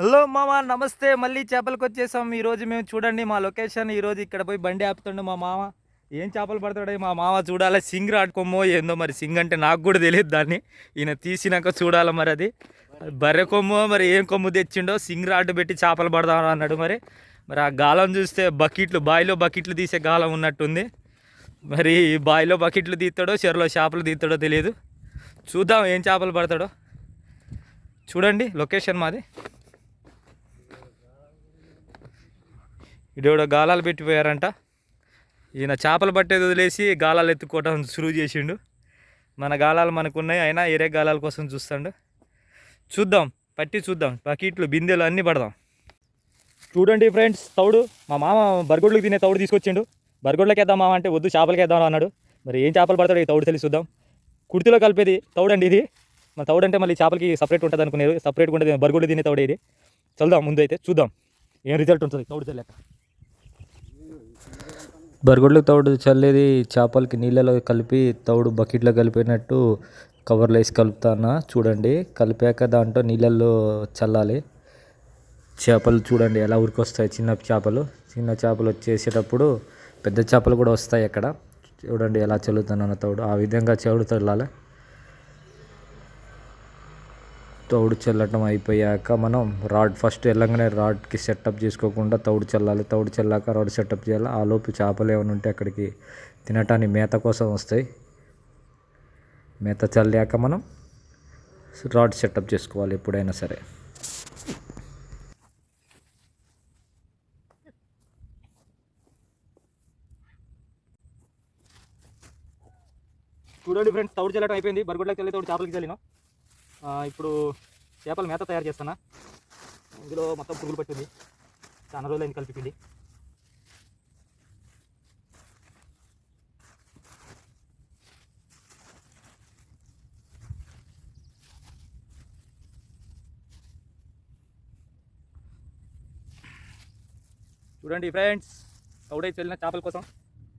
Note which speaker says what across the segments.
Speaker 1: Hello మామ నమస్తే. మళ్ళీ చేపలకు వచ్చేసాం ఈరోజు మేము చూడండి మా లొకేషన్. ఈరోజు ఇక్కడ పోయి బండి ఆపుతుండే మా మామ. ఏం చేపలు పడతాడో మా మామ చూడాలి. సింగ్ రాడుకోమో ఏందో మరి. సింగ్ అంటే నాకు కూడా తెలియదు దాన్ని. ఈయన తీసినాక చూడాలి మరి అది. బర్రె కొమ్ము మరి ఏం కొమ్ము తెచ్చిండో సింగ్ రాడ్ పెట్టి చేపలు పడదాం అన్నాడు మరి. మరి ఆ గాలం చూస్తే బకెట్లు బావిలో బకెట్లు తీసే గాలం ఉన్నట్టుంది. మరి బాయిలో బావిలో బకెట్లు తీస్తాడో చెరలో చేపలు తీస్తాడో తెలియదు. చూద్దాం ఏం చేపలు పడతాడో. చూడండి లొకేషన్ మాది. ఇడేవిడ గాలాలు పెట్టిపోయారంట. ఈయన చేపలు పట్టేది వదిలేసి గాలాలు ఎత్తుకోవటం సురువు చేసిండు. మన గాలాలు మనకున్నాయి అయినా ఏరే గాలాల కోసం చూస్తాడు. చూద్దాం పట్టి చూద్దాం బకెట్లు బిందెలు అన్నీ పడదాం. చూడండి ఫ్రెండ్స్ తౌడు. మా మామ బర్గొడ్లకు తినే తౌడు తీసుకొచ్చిండు. బర్గొడ్లకి వేద్దాం మామ అంటే వద్దు చేపలకి వేద్దాం అన్నాడు. మరి ఏం చేపలు పడతాడు ఈ తౌడు తెలిసి చూద్దాం. కుర్తిలో కలిపేది తౌడు అండి ఇది. మన తౌడు అంటే మళ్ళీ చేపలకి సపరేట్ ఉంటుంది అనుకునేది. సపరేట్గా ఉంటుంది బర్గొడ్లు తినే తౌడే ఇది. చల్దాం ముందు అయితే చూద్దాం. ఏం రిజల్ట్ ఉంటుంది తౌడు తెలియక
Speaker 2: బరగొడ్లకు తౌడు చల్లేది చేపలకి నీళ్ళలో కలిపి తౌడు బకెట్లో కలిపినట్టు కవర్లో వేసి కలుపుతానా చూడండి కలిపాక దాంట్లో నీళ్ళల్లో చల్లాలి. చేపలు చూడండి ఎలా ఉరికొస్తాయి చిన్న చేపలు. చిన్న చేపలు వచ్చేసేటప్పుడు పెద్ద చేపలు కూడా వస్తాయి అక్కడ. చూడండి ఎలా చల్లుతున్నాను తౌడు. ఆ విధంగా చెవుడు చల్లాలి. తౌడు చల్లటం అయిపోయాక మనం రాడ్ ఫస్ట్ వెళ్ళంగానే రాడ్కి సెటప్ చేసుకోకుండా తౌడు చల్లాలి. తౌడు చల్లాక రాడ్ సెటప్ చేయాలి. ఆ లోపు చేపలు ఏమైనా ఉంటే అక్కడికి తినటానికి మేత కోసం వస్తాయి. మేత చల్లాక మనం రాడ్ సెటప్ చేసుకోవాలి ఎప్పుడైనా సరే.
Speaker 1: చూడండి ఫ్రెండ్స్ తౌడు చల్లటం అయిపోయింది. బర్గొడ్లకు వెళ్ళి తౌడు చేపలకి చల్లినా. ఇప్పుడు చేపల మేత తయారు చేస్తానా? ఇందులో మొత్తం పురుగులు పట్టింది. చాలా రోజులైంది అయింది పిండి. చూడండి ఫ్రెండ్స్ తౌడై వెళ్ళిన చేపల కోసం.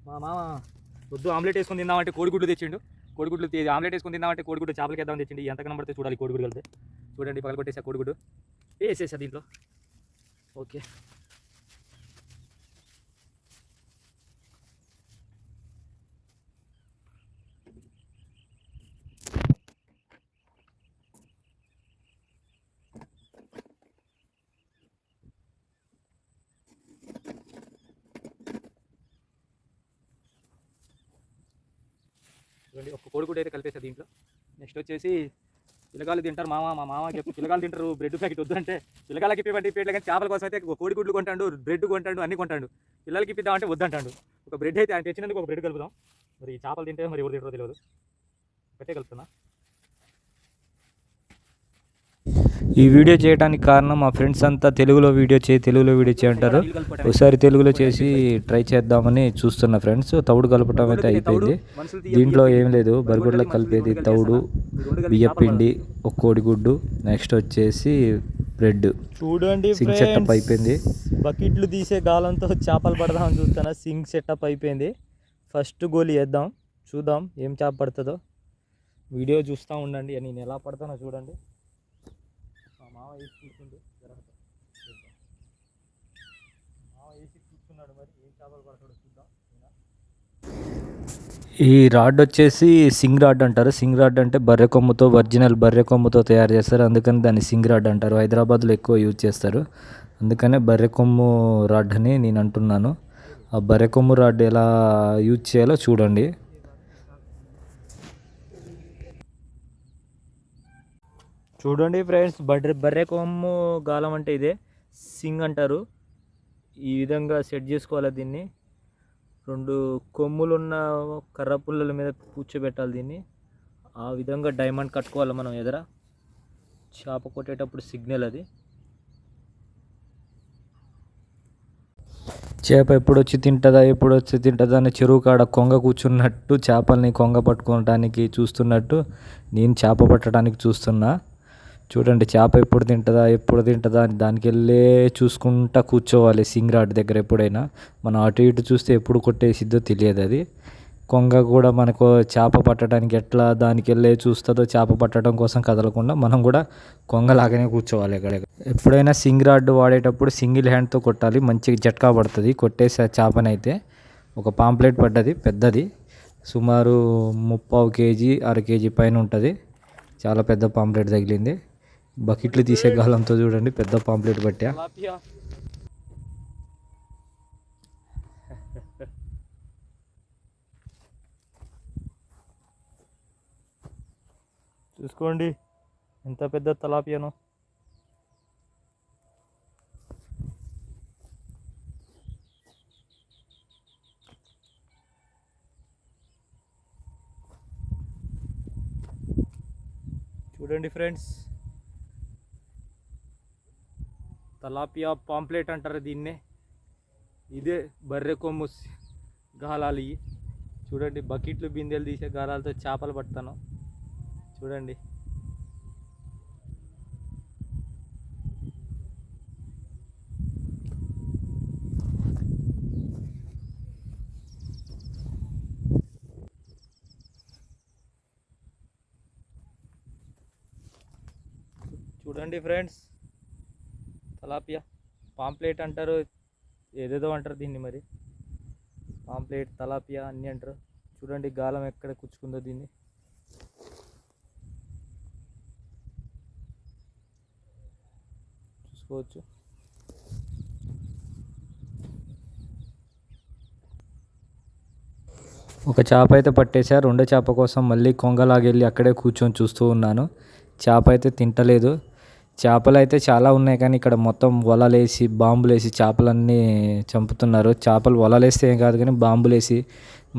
Speaker 1: మా మామ వద్దు ఆమ్లెట్ వేసుకొని తిందామంటే కోడిగుడ్లు తెచ్చిండు. కోడిగుడ్లు ఆమ్లెట్ వేసుకొని తిందామంటే కోడిగుడ్డు చేపలకి వేద్దామని తెచ్చిండు. ఎంత కనబడితే చూడాలి కోడిగుడ్డు కలితే చూడండి పగల కొట్టేసా కోడిగుడ్డు. వేసేసా దీంట్లో. ఓకే. చూడండి ఒక కోడిగుడ్డు అయితే కలిపేసా దీంట్లో. నెక్స్ట్ వచ్చేసి పిల్లగాలు తింటారు మామ మా మామ చెప్పి. పిల్లగాలు తింటారు బ్రెడ్ ప్యాకెట్ వద్దంటే పిల్లగాలకి ఇప్పి పేట్ల కానీ చేపల కోసం అయితే కోడిగుడ్లు కొంటాడు బ్రెడ్ కొంటాడు అన్ని కొంటాడు. పిల్లలకి ఇప్పిద్దామంటే వద్దంటాడు. ఒక బ్రెడ్ అయితే ఆయన తెచ్చినందుకు ఒక బ్రెడ్ కలుపుదాం. మరి చేపలు తింటే మరి ఎవరు తింటారో తెలియదు పెట్టే కలుపుతున్నా.
Speaker 2: ఈ వీడియో చేయడానికి కారణం మా ఫ్రెండ్స్ అంతా తెలుగులో వీడియో చేయి తెలుగులో వీడియో చేయంటారు ఒకసారి తెలుగులో చేసి ట్రై చేద్దామని చూస్తున్న ఫ్రెండ్స్ తౌడు కలపటం అయితే అయిపోయింది. దీంట్లో ఏం లేదు బరిగొడ్లకు కలిపేది తౌడు బియ్యపిండి ఒక కోడిగుడ్డు నెక్స్ట్ వచ్చేసి బ్రెడ్.
Speaker 1: చూడండి
Speaker 2: సింగ్ సెటప్ అయిపోయింది.
Speaker 1: బకెట్లు తీసే గాలంతో చేపలు పడదామని చూస్తున్నా సింగ్ సెటప్ అయిపోయింది. ఫస్ట్ గోలి వేద్దాం చూద్దాం ఏం చేప పడుతుందో. వీడియో చూస్తూ ఉండండి నేను ఎలా పడతానో చూడండి. మామ వేసి కూర్చుండు జరగదు. చూద్దాం. మామ వేసి కూర్చున్నాడు మరి ఏం చేపలు పడతాడో చూద్దాం
Speaker 2: ఈ రాడ్ వచ్చేసి సింగ్ రాడ్ అంటారు. సింగ్ రాడ్ అంటే బర్రె కొమ్ముతో ఒరిజినల్ బర్రె కొమ్ముతో తయారు చేస్తారు. అందుకని దాన్ని సింగ్ రాడ్ అంటారు. హైదరాబాద్లో ఎక్కువ యూజ్ చేస్తారు. అందుకనే బర్రె కొమ్ము రాడ్ అని నేను అంటున్నాను. ఆ బర్రె కొమ్ము రాడ్ ఎలా యూజ్ చేయాలో చూడండి.
Speaker 1: చూడండి ఫ్రెండ్స్ బర్రె బర్రె కొమ్ము గాలం అంటే ఇదే. సింగ్ అంటారు. ఈ విధంగా సెట్ చేసుకోవాలి దీన్ని. రెండు కొమ్ములు ఉన్న కర్ర పుల్లల మీద కూర్చోబెట్టాలి దీన్ని. ఆ విధంగా డైమండ్ కట్టుకోవాలి మనం ఎదర. చేప కొట్టేటప్పుడు సిగ్నల్ అది.
Speaker 2: చేప ఎప్పుడు వచ్చి తింటుందా ఎప్పుడు వచ్చి తింటుందా అని చెరువు కాడ కొంగ కూర్చున్నట్టు చేపల్ని కొంగ పట్టుకోవడానికి చూస్తున్నట్టు నేను చేప పట్టడానికి చూస్తున్నా. చూడండి చేప ఎప్పుడు తింటుందా ఎప్పుడు తింటుందా అని దానికి వెళ్ళే చూసుకుంటా కూర్చోవాలి సింగ్ రాడ్ దగ్గర ఎప్పుడైనా. మనం అటు ఇటు చూస్తే ఎప్పుడు కొట్టేసిద్దో తెలియదు అది. కొంగ కూడా మనకు చేప పట్టడానికి ఎట్లా దానికి వెళ్ళే చూస్తుందో చేప పట్టడం కోసం కదలకుండా మనం కూడా కొంగలాగానే కూర్చోవాలి ఇక్కడ ఎప్పుడైనా సింగ్ రాడ్ వాడేటప్పుడు సింగిల్ హ్యాండ్తో కొట్టాలి మంచిగా జట్కా పడుతుంది. కొట్టేసే చేపనైతే ఒక పాంప్లెట్ పడ్డది పెద్దది. సుమారు ముప్పావు కేజీ అర కేజీ పైన ఉంటుంది. చాలా పెద్ద పాంప్లెట్ తగిలింది. బకెట్లు తీసే గాలంతో చూడండి పెద్ద పాంప్లెట్ పట్టా.
Speaker 1: చూసుకోండి ఎంత పెద్ద తలాపియానో చూడండి ఫ్రెండ్స్. తలాపియా పాంప్లెట్ అంటారు దీన్నే. ఇదే బర్రె కొమ్ము గాలాలు ఇవి చూడండి బకెట్లు బిందెలు తీసే గాలాలతో చేపలు పడతాను. చూడండి. చూడండి ఫ్రెండ్స్ తలాపియా. పాంప్లెట్ అంటారు ఏదేదో అంటారు దీన్ని మరి. పాంప్లెట్ తలాపియా అన్నీ అంటారు. చూడండి గాలం ఎక్కడ కుచ్చుకుందో దీన్ని. చూసుకోవచ్చు.
Speaker 2: ఒక చేప అయితే పట్టేశా. రెండో చేప కోసం మళ్ళీ కొంగలాగెళ్ళి అక్కడే కూర్చొని చూస్తూ ఉన్నాను. చేప అయితే తింటలేదు. చేపలు అయితే చాలా ఉన్నాయి కానీ ఇక్కడ మొత్తం వలలేసి బాంబులేసి చేపలన్నీ చంపుతున్నారు. చేపలు వలలేస్తే ఏం కాదు కానీ బాంబులేసి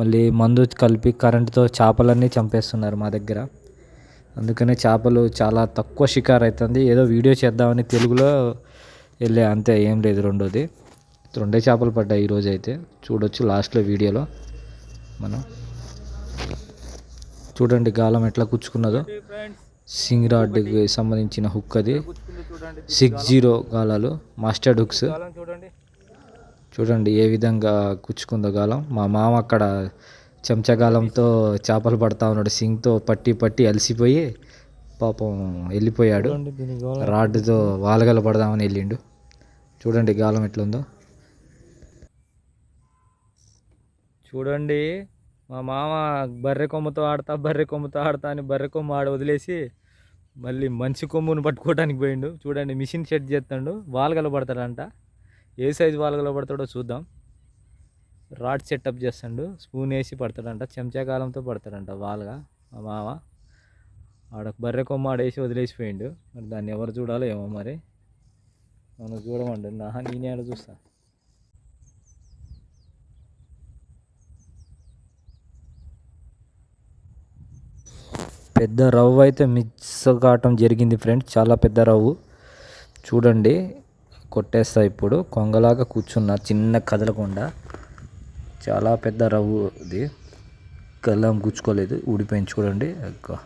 Speaker 2: మళ్ళీ మందు కలిపి కరెంటుతో చేపలన్నీ చంపేస్తున్నారు మా దగ్గర. అందుకనే చేపలు చాలా తక్కువ షికారు అవుతుంది ఏదో వీడియో చేద్దామని తెలుగులో వెళ్ళే అంతే ఏం లేదు రెండోది. రెండే చేపలు పడ్డాయి ఈరోజు అయితే చూడొచ్చు లాస్ట్లో వీడియోలో మనం. చూడండి గాలం ఎట్లా కుచ్చుకున్నదో సింగ్ రాడ్కి సంబంధించిన హుక్ అది. సిక్స్ జీరో గాలాలు మాస్టర్డ్ హుక్స్
Speaker 1: చూడండి.
Speaker 2: చూడండి ఏ విధంగా కుచ్చుకుందో గాలం. మా మామ అక్కడ చెంచగాలంతో చేపలు పడతా ఉన్నాడు. సింగ్తో పట్టి పట్టి అలసిపోయి పాపం వెళ్ళిపోయాడు. రాడ్తో వాలగల పడదామని వెళ్ళిండు. చూడండి గాలం ఎట్లుందో.
Speaker 1: చూడండి మా మామ బర్రె కొమ్ముతో ఆడతా బర్రె కొమ్ముతో ఆడతా అని బర్రె కొమ్ము ఆడ వదిలేసి మళ్ళీ మనిషి కొమ్మును పట్టుకోవడానికి పోయిండు. చూడండి మిషన్ సెట్ చేస్తాడు. వాల్గల పడతాడంట ఏ సైజు వాల్గల పడతాడో చూద్దాం. రాడ్ సెటప్ చేస్తాడు. స్పూన్ వేసి పడతాడంట. చెంచా కాలంతో పడతాడంట వాల్గా. మా మామ ఆడ బర్రె కొమ్మ ఆడేసి వదిలేసిపోయిండు. మరి దాన్ని ఎవరు చూడాలో ఏమో మరి. మనం చూడమండి. నా నేనే ఆడ చూస్తాను
Speaker 2: పెద్ద రవ్వు అయితే మిక్స్ కావటం జరిగింది ఫ్రెండ్స్. చాలా పెద్ద రవ్వు. చూడండి కొట్టేస్తా ఇప్పుడు. కొంగలాగా కూర్చున్నా చిన్న కదలకుండా. చాలా పెద్ద రవ్వు ఇది. గల్లం గుచ్చుకోలేదు ఊడిపోయింది చూడండి. అగ్గ.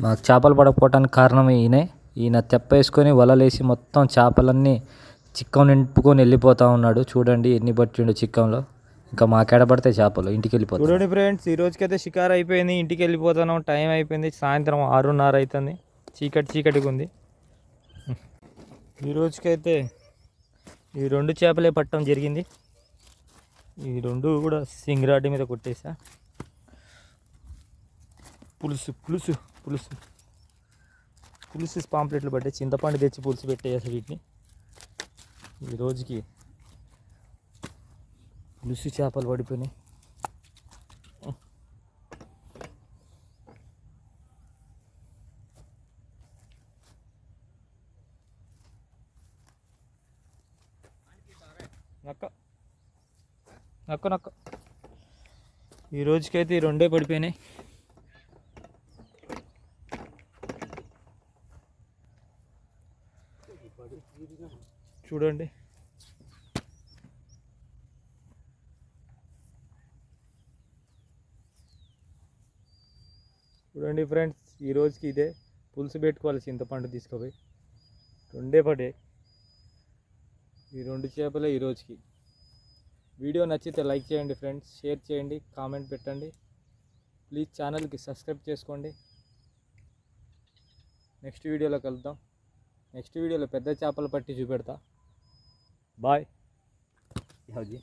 Speaker 2: మాకు చేపలు పడకపోవటానికి కారణం ఈయనే. ఈయన తెప్ప వేసుకొని వలలేసి మొత్తం చేపలన్నీ చిక్కం నింపుకొని వెళ్ళిపోతా ఉన్నాడు. చూడండి ఎన్ని పట్టిండు చిక్కంలో. ఇంకా మాకేడ పడతాయి చేపలు ఇంటికి వెళ్ళిపోతాయి.
Speaker 1: చూడండి ఫ్రెండ్స్ ఈ రోజుకైతే షికారు అయిపోయింది. ఇంటికి వెళ్ళిపోతాను టైం అయిపోయింది. సాయంత్రం ఆరున్నర అవుతుంది చీకటి చీకటిగా ఉంది. ఈ రోజుకైతే ఈ రెండు చేపలే పట్టడం జరిగింది. ఈ రెండు కూడా సింగరాడి మీద కొట్టేసా. పులుసు పులుసు పులుసు. పులుసు పాంప్లెట్లు పట్టే చింతపండు తెచ్చి పులుసు పెట్టేసి వీటిని. ఈ రోజుకి పులుసు చేపలు పడిపోయినాయి. నక్క. నక్క నక్క. ఈ రోజుకైతే ఈ రెండే పడిపోయినాయి. చూడండి. చూడండి ఫ్రెండ్స్ ఈ రోజుకి ఇదే పులుసు పెట్టుకోవాలి చింతపండు తీసుకుపోయి. రెండే పడే. ఈ రెండు చేపలే ఈ రోజుకి. వీడియో నచ్చితే లైక్ చేయండి ఫ్రెండ్స్ షేర్ చేయండి కామెంట్ పెట్టండి. ప్లీజ్ ఛానల్కి సబ్స్క్రైబ్ చేసుకోండి. నెక్స్ట్ వీడియోలో కలుద్దాం. నెక్స్ట్ వీడియోలో పెద్ద చేపలు పట్టి చూపెడతా. బాయ్. యావజీ